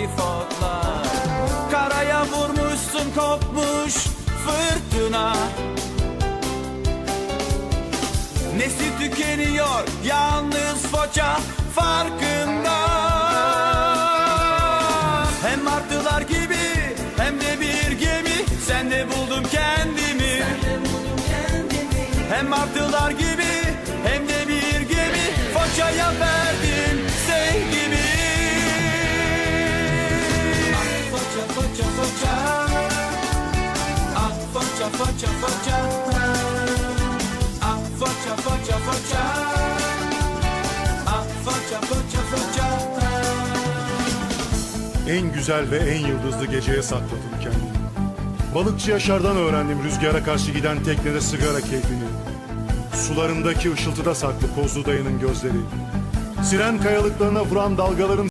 iki fotlar Karaya vurmuşsun kopmuş fırtına. Nesli tükeniyor yalnız foça farkında. Hem martılar gibi hem de bir gemi. Sende buldum kendimi. Hem martılar gibi Foça foça foça Ah foça foça foça Ah foça foça foça En güzel ve en yıldızlı geceye sakladım kendimi. Balıkçı Yaşar'dan öğrendim rüzgara karşı giden teknede sigara keyfini. Sularındaki ışıltıda saklı Kozlu dayının gözleri. Siren kayalıklarına vuran dalgaların